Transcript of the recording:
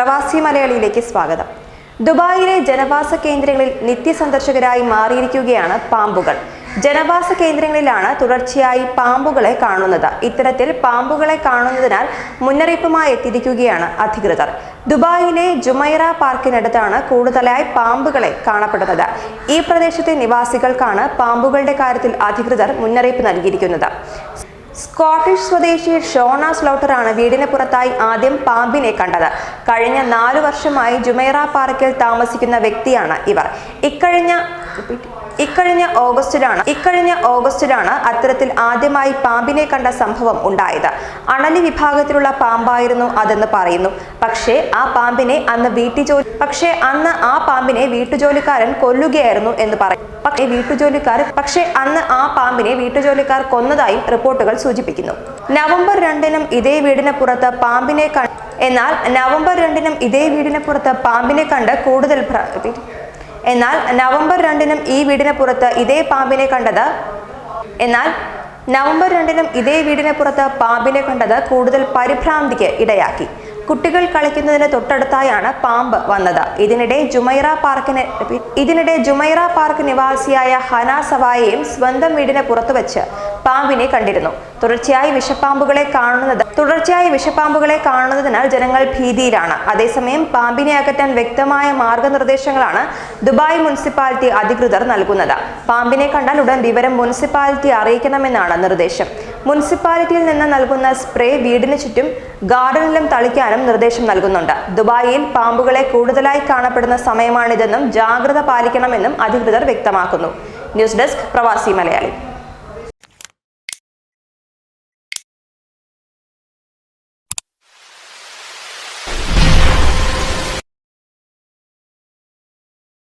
പ്രവാസി മലയാളിയിലേക്ക് സ്വാഗതം. ദുബായിലെ ജനവാസ കേന്ദ്രങ്ങളിൽ നിത്യസന്ദർശകരായി മാറിയിരിക്കുകയാണ് പാമ്പുകൾ. ജനവാസ കേന്ദ്രങ്ങളിലാണ് തുടർച്ചയായി പാമ്പുകളെ കാണുന്നത്. ഇത്തരത്തിൽ പാമ്പുകളെ കാണുന്നതിനാൽ മുന്നറിയിപ്പുമായി എത്തിയിരിക്കുകയാണ് അധികൃതർ. ദുബായിലെ ജുമൈറ പാർക്കിനടുത്താണ് കൂടുതലായി പാമ്പുകളെ കാണപ്പെടുന്നത്. ഈ പ്രദേശത്തെ നിവാസികൾക്കാണ് പാമ്പുകളുടെ കാര്യത്തിൽ അധികൃതർ മുന്നറിയിപ്പ് നൽകിയിരിക്കുന്നത്. സ്കോട്ടിഷ് സ്വദേശി ഷോണ സ്ലോട്ടറാണ് വീടിന് പുറത്തായി ആദ്യം പാമ്പിനെ കണ്ടത്. കഴിഞ്ഞ നാലു വർഷമായി ജുമൈറ പാർക്കിൽ താമസിക്കുന്ന വ്യക്തിയാണ് ഇവർ. ഇക്കഴിഞ്ഞ ഇക്കഴിഞ്ഞ ഓഗസ്റ്റിലാണ് ഇക്കഴിഞ്ഞ ഓഗസ്റ്റിലാണ് അത്തരത്തിൽ ആദ്യമായി പാമ്പിനെ കണ്ട സംഭവം ഉണ്ടായത്. അണലി വിഭാഗത്തിലുള്ള പാമ്പായിരുന്നു അതെന്ന് പറയുന്നു. പക്ഷേ ആ പാമ്പിനെ അന്ന് വീട്ടുജോലി പക്ഷേ അന്ന് ആ പാമ്പിനെ വീട്ടുജോലിക്കാരൻ കൊല്ലുകയായിരുന്നു എന്ന് പറയും പക്ഷേ വീട്ടുജോലിക്കാർ പക്ഷേ അന്ന് ആ പാമ്പിനെ വീട്ടുജോലിക്കാർ കൊന്നതായും റിപ്പോർട്ടുകൾ സൂചിപ്പിക്കുന്നു. നവംബർ രണ്ടിനും ഇതേ വീടിന് പുറത്ത് പാമ്പിനെ കണ്ട് എന്നാൽ നവംബർ രണ്ടിനും ഇതേ വീടിന് പുറത്ത് പാമ്പിനെ കണ്ട് കൂടുതൽ എന്നാൽ നവംബർ രണ്ടിനും ഈ വീടിന് പുറത്ത് ഇതേ പാമ്പിനെ കണ്ടത് എന്നാൽ നവംബർ രണ്ടിനും ഇതേ വീടിന് പുറത്ത് പാമ്പിനെ കണ്ടത് കൂടുതൽ പരിഭ്രാന്തിക്ക് ഇടയാക്കി. കുട്ടികൾ കളിക്കുന്നതിന് തൊട്ടടുത്തായാണ് പാമ്പ് വന്നത്. ഇതിനിടെ ജുമൈറ പാർക്കിന് ഇതിനിടെ ജുമൈറ പാർക്ക് നിവാസിയായ ഹന സവായെയും സ്വന്തം വീടിന് പുറത്തു വെച്ച് പാമ്പിനെ കണ്ടിരുന്നു. തുടർച്ചയായി വിഷപ്പാമ്പുകളെ കാണുന്നത് തുടർച്ചയായി വിഷപ്പാമ്പുകളെ കാണുന്നതിനാൽ ജനങ്ങൾ ഭീതിയിലാണ്. അതേസമയം പാമ്പിനെ അകറ്റാൻ വ്യക്തമായ മാർഗനിർദ്ദേശങ്ങളാണ് ദുബായ് മുനിസിപ്പാലിറ്റി അധികൃതർ നൽകുന്നത്. പാമ്പിനെ കണ്ടാൽ ഉടൻ വിവരം മുനിസിപ്പാലിറ്റി അറിയിക്കണമെന്നാണ് നിർദ്ദേശം. മുനിസിപ്പാലിറ്റിയിൽ നിന്ന് നൽകുന്ന സ്പ്രേ വീടിന് ചുറ്റും ഗാർഡനിലും തളിക്കാനും നിർദ്ദേശം നൽകുന്നുണ്ട്. ദുബായിൽ പാമ്പുകളെ കൂടുതലായി കാണപ്പെടുന്ന സമയമാണിതെന്നും ജാഗ്രത പാലിക്കണമെന്നും അധികൃതർ വ്യക്തമാക്കുന്നു. ന്യൂസ് ഡെസ്ക് പ്രവാസി മലയാളി.